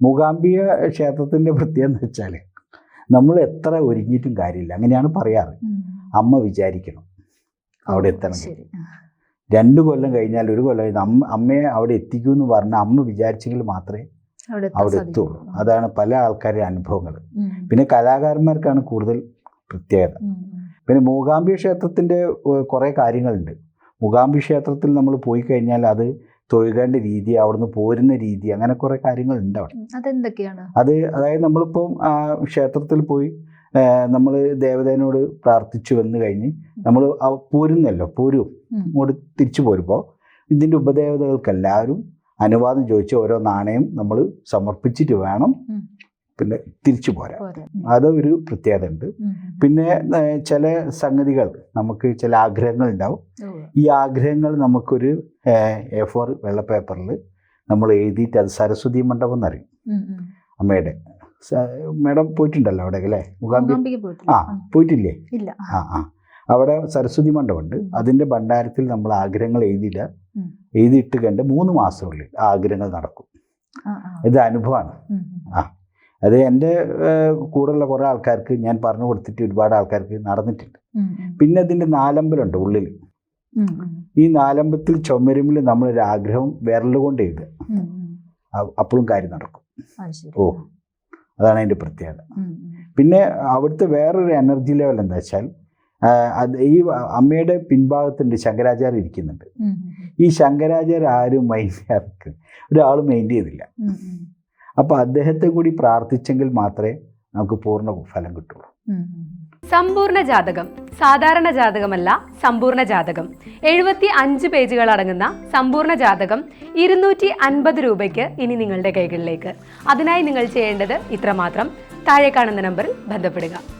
മൂകാംബിക ക്ഷേത്രത്തിന്റെ പ്രത്യേകത എന്ന് വെച്ചാൽ നമ്മൾ എത്ര ഒരുങ്ങിയിട്ടും കാര്യമില്ല. അങ്ങനെയാണ് പറയാറ്. അമ്മ വിചാരിക്കണം അവിടെ എത്തണം രണ്ടു കൊല്ലം കഴിഞ്ഞാൽ ഒരു കൊല്ലം കഴിഞ്ഞാൽ അമ്മ അമ്മയെ അവിടെ എത്തിക്കൂ എന്ന് പറഞ്ഞാൽ അമ്മ വിചാരിച്ചെങ്കിൽ മാത്രമേ അവിടെ എത്തുള്ളൂ. അതാണ് പല ആൾക്കാരുടെ അനുഭവങ്ങൾ. പിന്നെ കലാകാരന്മാർക്കാണ് കൂടുതൽ പ്രത്യേകത. പിന്നെ മൂകാംബി ക്ഷേത്രത്തിന്റെ കുറേ കാര്യങ്ങളുണ്ട്. മൂകാംബി ക്ഷേത്രത്തിൽ നമ്മൾ പോയി കഴിഞ്ഞാൽ അത് തൊഴുകേണ്ട രീതി അവിടുന്ന് പോരുന്ന രീതി അങ്ങനെ കുറേ കാര്യങ്ങളുണ്ട് അവിടെ. അതെന്തൊക്കെയാണ് അത് അതായത് നമ്മളിപ്പം ആ ക്ഷേത്രത്തിൽ പോയി നമ്മൾ ദേവതേനോട് പ്രാർത്ഥിച്ചു വന്നു കഴിഞ്ഞ് നമ്മൾ പോരുന്നല്ലോ പോരും. ഇങ്ങോട്ട് തിരിച്ചു പോരുമ്പോൾ ഇതിന്റെ ഉപദേവതകൾക്കെല്ലാവരും അനുവാദം ചോദിച്ച് ഓരോ നാണയം നമ്മൾ സമർപ്പിച്ചിട്ട് വേണം. പിന്നെ തിരിച്ചു പോരാ. അത് ഒരു പ്രത്യേകത ഉണ്ട് പിന്നെ ചില സംഗതികൾ നമുക്ക് ചില ആഗ്രഹങ്ങൾ ഉണ്ടാവും. ഈ ആഗ്രഹങ്ങൾ നമുക്കൊരു എ ഫോർ വെള്ള പേപ്പറിൽ നമ്മൾ എഴുതിയിട്ട് അത് സരസ്വതി മണ്ഡപം എന്നറിയും. അമ്മയുടെ. മേഡം പോയിട്ടുണ്ടല്ലോ അവിടെ അല്ലേ? മുഖാംബി. ആ പോയിട്ടില്ലേ? ആ ആ. അവിടെ സരസ്വതി മണ്ഡപമുണ്ട്. അതിന്റെ ഭണ്ഡാരത്തിൽ നമ്മൾ ആഗ്രഹങ്ങൾ എഴുതിയില്ല. എഴുതിയിട്ട് കണ്ട് മൂന്ന് മാസത്തിനുള്ളിൽ ആ ആഗ്രഹങ്ങൾ നടക്കും. ആ, ആ. ഇത് അനുഭവമാണ്. ഉം. അത് എന്റെ കൂടെയുള്ള കുറേ ആൾക്കാർക്ക് ഞാൻ പറഞ്ഞു കൊടുത്തിട്ട് ഒരുപാട് ആൾക്കാർക്ക് നടന്നിട്ടുണ്ട്. പിന്നെ അതിന്റെ നാലമ്പലുണ്ട് ഉള്ളിൽ. ഈ നാലമ്പത്തിൽ ചുമരുമ്പിൽ നമ്മളൊരു ആഗ്രഹം വിരലുകൊണ്ട് എഴുതുക. അപ്പോഴും കാര്യം നടക്കും ഓ. അതാണ് അതിന്റെ പ്രത്യേകത. പിന്നെ അവിടുത്തെ വേറൊരു എനർജി ലെവൽ എന്താ വെച്ചാൽ അത് ഈ അമ്മയുടെ പിൻഭാഗത്തുണ്ട് ശങ്കരാചാര്യ ഇരിക്കുന്നുണ്ട് ഈ ശങ്കരാചാര്യ ആരും മൈൻഡ് ചെയ്യാറുണ്ട് ഒരാൾ മൈൻഡ് ചെയ്തില്ല. അപ്പോൾ അദ്ദേഹത്തെ കൂടി പ്രാർത്ഥിച്ചെങ്കിൽ മാത്രമേ നമുക്ക് പൂർണ ഫലം കിട്ടുള്ളൂ. സമ്പൂർണ ജാതകം സാധാരണ ജാതകമല്ല സമ്പൂർണ ജാതകം. എഴുപത്തി അഞ്ച് പേജുകൾ അടങ്ങുന്ന സമ്പൂർണ ജാതകം ഇരുന്നൂറ്റി അൻപത് രൂപയ്ക്ക് ഇനി നിങ്ങളുടെ കൈകളിലേക്ക്. അതിനായി നിങ്ങൾ ചെയ്യേണ്ടത് ഇത്രമാത്രം. താഴെ കാണുന്ന നമ്പറിൽ ബന്ധപ്പെടുക.